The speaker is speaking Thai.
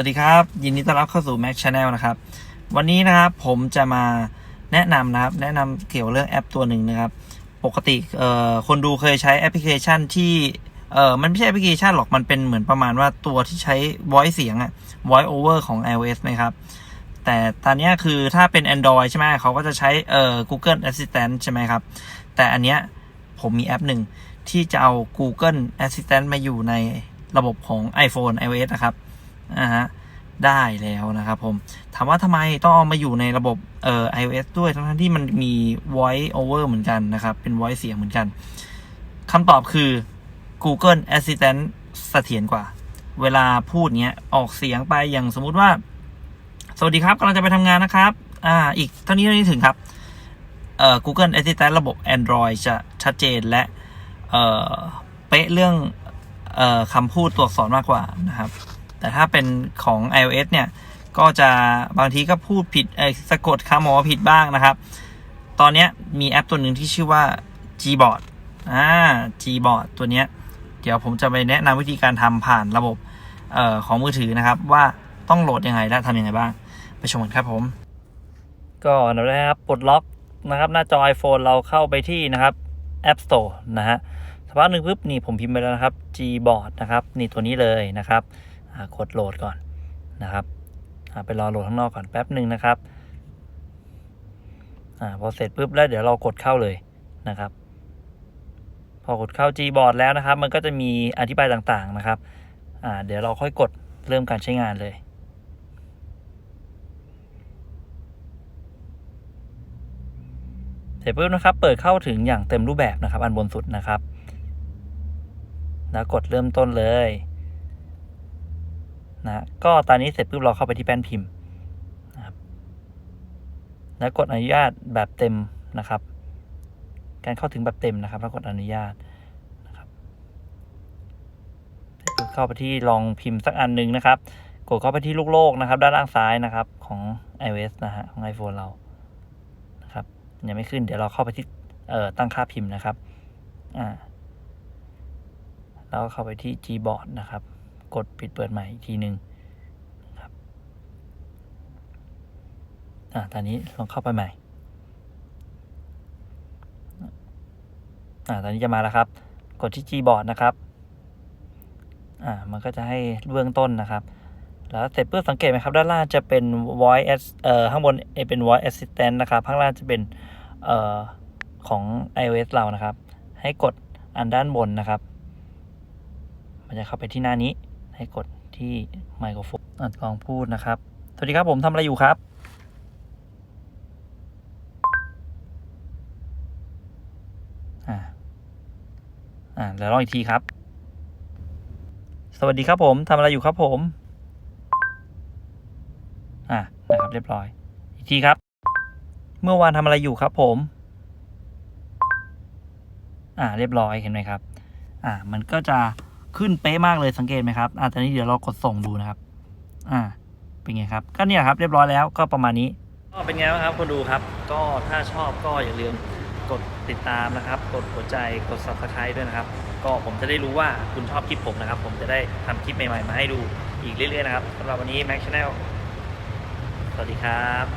วัสดีครับ ยินดีต้อนรับเข้าสู่ Mac Channel นะครับ วันนี้นะครับผมจะมาแนะนำนะครับ แนะนำเกี่ยวเรื่องแอปตัวหนึ่งนะครับ ปกติเอ่อคนดูเคยใช้แอปพลิเคชันที่เอ่อมันไม่ใช่แอปพลิเคชันหรอกมันเป็นเหมือนประมาณว่าตัวที่ใช้ voice เสียงอะ voice over ของ iOS ไหมครับ แต่ตอนนี้คือถ้าเป็น Android ใช่ไหมเขาก็จะใช้เอ่อ Google Assistant ใช่ไหมครับ แต่อันเนี้ยผมมีแอปหนึ่งที่จะเอา Google Assistant มาอยู่ในระบบของ iPhone iOS นะครับ อ่าฮะได้แล้วนะครับผมถามว่าทำไมต้องเอามาอยู่ในระบบเอ่อ iOS ด้วยทั้งที่มันมี voice over เหมือนกันนะครับ เป็น voice เสียงเหมือนกันคำตอบคือ Google Assistant เสถียรกว่า เวลาพูดเนี้ยออกเสียงไปอย่างสมมุติว่า สวัสดีครับกำลังจะไปทำงานนะครับ อ่า อีกเท่านี้เท่านี้ถึงครับเอ่อ Google Assistant ระบบ Android จะชัดเจนและเอ่อเป๊ะเรื่องเอ่อคำพูดตัวอักษรมากกว่านะครับ แต่ถ้าเป็นของ iOS เนี่ย ก็จะบางทีก็พูดผิดเออสะกดคำออกมาผิดบ้างนะครับ ตอนนี้มีแอปตัวหนึ่งที่ชื่อว่า Gboard อ่า Gboard ตัวเนี้ย เดี๋ยวผมจะไปแนะนำวิธีการทำผ่านระบบออของมือถือนะครับ ว่าต้องโหลดยังไงและทำยังไงบ้าง ไปชมกันครับผม ก็อันดับแรกครับปลดล็อกนะครับ หน้าจอ iPhone เราเข้าไปที่นะครับ App Store นะฮะสักพักหนึ่งปุ๊บนี่ผมพิมพ์ไปแล้วนะครับ Gboard นะครับ นี่ตัวนี้เลยนะครับ กดโหลดก่อนนะครับไปรอโหลดข้างนอกก่อนแป๊บหนึ่งนะครับอพอเสร็จปุ๊บแล้วเดี๋ยวเรากดเข้าเลยนะครับ พอกดเข้า Gboard แล้วนะครับ มันก็จะมีอธิบายต่างๆนะครับเดี๋ยวเราค่อยกดเริ่มการใช้งานเลยเสร็จปุ๊บนะครับ เปิดเข้าถึงอย่างเต็มรูปแบบนะครับ อันบนสุดนะครับ แล้วกดเริ่มต้นเลย นะก็ตอนนี้เสร็จปุ๊บเราเข้าไปที่แป้นพิมพ์นะครับแล้วกดอนุญาตแบบเต็มนะครับ การเข้าถึงแบบเต็มนะครับแล้วกดอนุญาตนะครับเข้าไปที่ลองพิมพ์สักอันหนึ่งนะครับ กดเข้าไปที่ลูกโลกนะครับ ด้านล่างซ้ายนะครับของ iOS นะฮะของ iPhone เรานะครับยังไม่ขึ้นเดี๋ยวเราเข้าไปที่เอ่อตั้งค่าพิมพ์นะครับอ่าแล้วก็เข้าไปที่ Gboard นะครับ กดปิดเปิดใหม่อีกทีหนึ่งครับอ่าตอนนี้ลองเข้าไปใหม่อ่าตอนนี้จะมาแล้วครับ กดที่ Gboard นะครับอ่ามันก็จะให้เบื้องต้นนะครับ แล้วเสร็จปุ๊บสังเกตไหมครับ ด้านล่างจะเป็น voice as, เอ่อข้างบนเอ่อเป็น voice assistant นะครับ ข้างล่างจะเป็นเอ่อของ iOS เรานะครับ ให้กดอันด้านบนนะครับ มันจะเข้าไปที่หน้านี้ ให้กดที่ไมโครโฟนอัดลองพูดนะครับ สวัสดีครับผมทำอะไรอยู่ครับ อ่า อ่าเดี๋ยวลองอีกทีครับ สวัสดีครับผมทำอะไรอยู่ครับผม อ่านะครับเรียบร้อย อีกทีครับ เมื่อวานทำอะไรอยู่ครับผม อ่า เรียบร้อยเห็นไหมครับ อ่า มันก็จะ ขึ้นเป๊ะมากเลยสังเกตไหมครับอ่าตอนนี้เดี๋ยวเรากดส่งดูนะครับ อ่า เป็นไงครับ ก็เนี่ยครับเรียบร้อยแล้วก็ประมาณนี้ ก็เป็นไงบ้างครับคนดูครับ ก็ถ้าชอบก็อย่าลืมกดติดตามนะครับ กดหัวใจ กด subscribe ด้วยนะครับ ก็ผมจะได้รู้ว่าคุณชอบคลิปผมนะครับ ผมจะได้ทำคลิปใหม่ๆ มาให้ดูอีกเรื่อยๆนะครับสำหรับวันนี้ Mac Channel สวัสดีครับ